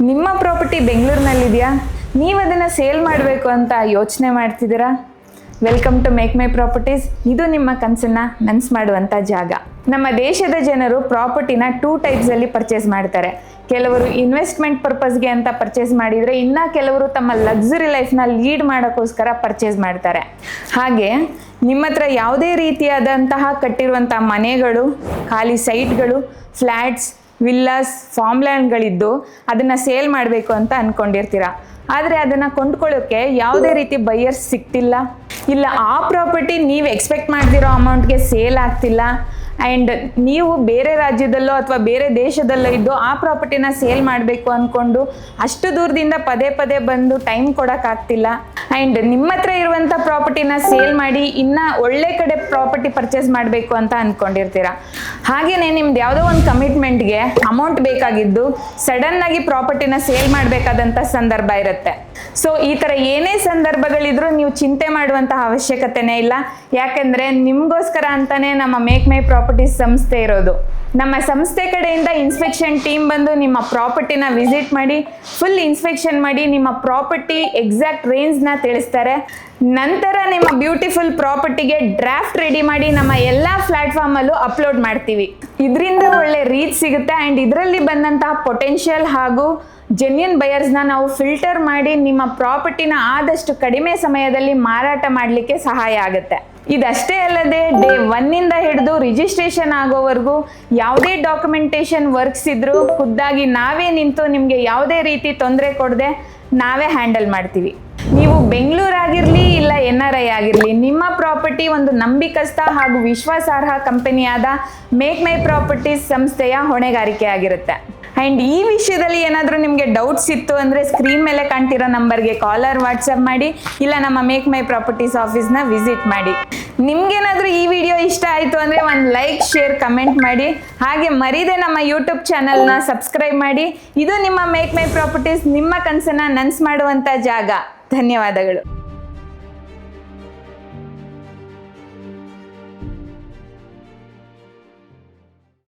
ನಿಮ್ಮ ಪ್ರಾಪರ್ಟಿ ಬೆಂಗಳೂರಿನಲ್ಲಿದೆಯಾ? ನೀವು ಅದನ್ನು ಸೇಲ್ ಮಾಡಬೇಕು ಅಂತ ಯೋಚನೆ ಮಾಡ್ತಿದ್ದೀರಾ? Welcome to make my properties ಇದು ನಿಮ್ಮ ಕನಸನ್ನು ನನ್ಸ್ ಮಾಡುವಂಥ ಜಾಗ. ನಮ್ಮ ದೇಶದ ಜನರು ಪ್ರಾಪರ್ಟಿನ ಟೂ ಟೈಪ್ಸಲ್ಲಿ ಪರ್ಚೇಸ್ ಮಾಡ್ತಾರೆ. ಕೆಲವರು ಇನ್ವೆಸ್ಟ್ಮೆಂಟ್ ಪರ್ಪಸ್ಗೆ ಅಂತ ಪರ್ಚೇಸ್ ಮಾಡಿದರೆ ಇನ್ನು ಕೆಲವರು ತಮ್ಮ ಲಕ್ಸುರಿ ಲೈಫ್ನ ಲೀಡ್ ಮಾಡೋಕ್ಕೋಸ್ಕರ ಪರ್ಚೇಸ್ ಮಾಡ್ತಾರೆ. ಹಾಗೆ ನಿಮ್ಮ ಹತ್ರ ಯಾವುದೇ ರೀತಿಯಾದಂತಹ ಕಟ್ಟಿರುವಂಥ ಮನೆಗಳು, ಖಾಲಿ ಸೈಟ್ಗಳು ಫ್ಲ್ಯಾಟ್ಸ್ ವಿಲ್ಲಾಸ್ ಫಾರ್ಮ್ ಲ್ಯಾಂಡ್ಗಳಿದ್ದು ಅದನ್ನು ಸೇಲ್ ಮಾಡಬೇಕು ಅಂತ ಅಂದ್ಕೊಂಡಿರ್ತೀರ ಆದರೆ ಅದನ್ನು ಕೊಂಡ್ಕೊಳ್ಳೋಕ್ಕೆ ಯಾವುದೇ ರೀತಿ ಬೈಯರ್ಸ್ ಸಿಗ್ತಿಲ್ಲ. ಇಲ್ಲ, ಆ ಪ್ರಾಪರ್ಟಿ ನೀವು ಎಕ್ಸ್ಪೆಕ್ಟ್ ಮಾಡ್ತಿರೋ ಅಮೌಂಟ್ಗೆ ಸೇಲ್ ಆಗ್ತಿಲ್ಲ. ಆ್ಯಂಡ್ ನೀವು ಬೇರೆ ರಾಜ್ಯದಲ್ಲೋ ಅಥವಾ ಬೇರೆ ದೇಶದಲ್ಲೋ ಇದ್ದು ಆ ಪ್ರಾಪರ್ಟಿನ ಸೇಲ್ ಮಾಡಬೇಕು ಅಂದ್ಕೊಂಡು ಅಷ್ಟು ದೂರದಿಂದ ಪದೇ ಪದೇ ಬಂದು ಟೈಮ್ ಕೊಡೋಕ್ಕಾಗ್ತಿಲ್ಲ. ಆ್ಯಂಡ್ ನಿಮ್ಮ ಹತ್ರ ಇರುವಂಥ ಪ್ರಾಪರ್ಟಿನ ಸೇಲ್ ಮಾಡಿ ಇನ್ನು ಒಳ್ಳೆ ಕಡೆ ಪ್ರಾಪರ್ಟಿ ಪರ್ಚೇಸ್ ಮಾಡಬೇಕು ಅಂತ ಅಂದ್ಕೊಂಡಿರ್ತೀರ ಹಾಗೆಯೇ ನಿಮ್ದು ಯಾವುದೋ ಒಂದು ಕಮಿಟ್ಮೆಂಟ್ಗೆ ಅಮೌಂಟ್ ಬೇಕಾಗಿದ್ದು ಸಡನ್ನಾಗಿ ಪ್ರಾಪರ್ಟಿನ ಸೇಲ್ ಮಾಡಬೇಕಾದಂಥ ಸಂದರ್ಭ ಇರುತ್ತೆ. ಸೊ ಈ ಥರ ಏನೇ ಸಂದರ್ಭಗಳಿದ್ರೂ ನೀವು ಚಿಂತೆ ಮಾಡುವಂತಹ ಅವಶ್ಯಕತೆನೇ ಇಲ್ಲ. ಯಾಕೆಂದರೆ ನಿಮಗೋಸ್ಕರ ಅಂತಲೇ ನಮ್ಮ ಮೇಕ್ ಮೈ ಪ್ರಾಪರ್ಟೀಸ್ ಸಂಸ್ಥೆ ಇರೋದು. ನಮ್ಮ ಸಂಸ್ಥೆ ಕಡೆಯಿಂದ ಇನ್ಸ್ಪೆಕ್ಷನ್ ಟೀಮ್ ಬಂದು ನಿಮ್ಮ ಪ್ರಾಪರ್ಟಿನ ವಿಸಿಟ್ ಮಾಡಿ ಫುಲ್ ಇನ್ಸ್ಪೆಕ್ಷನ್ ಮಾಡಿ ನಿಮ್ಮ ಪ್ರಾಪರ್ಟಿ ಎಕ್ಸಾಕ್ಟ್ ರೇಂಜ್ನ ತಿಳಿಸ್ತಾರೆ. ನಂತರ ನಿಮ್ಮ ಬ್ಯೂಟಿಫುಲ್ ಪ್ರಾಪರ್ಟಿಗೆ ಡ್ರಾಫ್ಟ್ ರೆಡಿ ಮಾಡಿ ನಮ್ಮ ಎಲ್ಲ ಪ್ಲಾಟ್ಫಾರ್ಮಲ್ಲೂ ಅಪ್ಲೋಡ್ ಮಾಡ್ತೀವಿ. ಇದರಿಂದ ಒಳ್ಳೆ ರೀಚ್ ಸಿಗುತ್ತೆ ಆ್ಯಂಡ್ ಇದರಲ್ಲಿ ಬಂದಂತಹ ಪೊಟೆನ್ಷಿಯಲ್ ಹಾಗೂ ಜೆನ್ಯೂನ್ ಬಯರ್ಸ್ನ ನಾವು ಫಿಲ್ಟರ್ ಮಾಡಿ ನಿಮ್ಮ ಪ್ರಾಪರ್ಟಿನ ಆದಷ್ಟು ಕಡಿಮೆ ಸಮಯದಲ್ಲಿ ಮಾರಾಟ ಮಾಡಲಿಕ್ಕೆ ಸಹಾಯ ಆಗುತ್ತೆ. ಇದಷ್ಟೇ ಅಲ್ಲದೆ ಡೇ ಒನ್ನಿಂದ ಹಿಡಿದು ರಿಜಿಸ್ಟ್ರೇಷನ್ ಆಗೋವರೆಗೂ ಯಾವುದೇ ಡಾಕ್ಯುಮೆಂಟೇಶನ್ ವರ್ಕ್ಸ್ ಇದ್ರೂ ಖುದ್ದಾಗಿ ನಾವೇ ನಿಂತು ನಿಮಗೆ ಯಾವುದೇ ರೀತಿ ತೊಂದರೆ ಕೊಡದೆ ನಾವೇ ಹ್ಯಾಂಡಲ್ ಮಾಡ್ತೀವಿ. ನೀವು ಬೆಂಗಳೂರಾಗಿರಲಿ ಇಲ್ಲ ಎನ್ ಆರ್ ಐ ಆಗಿರಲಿ, ನಿಮ್ಮ ಪ್ರಾಪರ್ಟಿ ಒಂದು ನಂಬಿಕಸ್ಥ ಹಾಗೂ ವಿಶ್ವಾಸಾರ್ಹ ಕಂಪನಿಯಾದ ಮೇಕ್ ಮೈ ಪ್ರಾಪರ್ಟೀಸ್ ಸಂಸ್ಥೆಯ ಹೊಣೆಗಾರಿಕೆ ಆಗಿರುತ್ತೆ. ಆ್ಯಂಡ್ ಈ ವಿಷಯದಲ್ಲಿ ಏನಾದರೂ ನಿಮಗೆ ಡೌಟ್ಸ್ ಇತ್ತು ಅಂದರೆ ಸ್ಕ್ರೀನ್ ಮೇಲೆ ಕಾಣ್ತಿರೋ ನಂಬರ್ಗೆ ಕಾಲರ್ ವಾಟ್ಸಪ್ ಮಾಡಿ, ಇಲ್ಲ ನಮ್ಮ ಮೇಕ್ ಮೈ ಪ್ರಾಪರ್ಟೀಸ್ ಆಫೀಸ್ನ ವಿಸಿಟ್ ಮಾಡಿ. ನಿಮ್ಗೇನಾದರೂ ಈ ವಿಡಿಯೋ ಇಷ್ಟ ಆಯ್ತು ಅಂದ್ರೆ ಒಂದು ಲೈಕ್ ಶೇರ್ ಕಮೆಂಟ್ ಮಾಡಿ. ಹಾಗೆ ಮರೀದೆ ನಮ್ಮ ಯೂಟ್ಯೂಬ್ ಚಾನಲ್ನ ಸಬ್ಸ್ಕ್ರೈಬ್ ಮಾಡಿ. ಇದು ನಿಮ್ಮ ಮೇಕ್ ಮೈ ಪ್ರಾಪರ್ಟೀಸ್ ನಿಮ್ಮ ಕನಸನ್ನ ನನ್ಸ್ ಮಾಡುವಂತ ಜಾಗ. ಧನ್ಯವಾದಗಳು.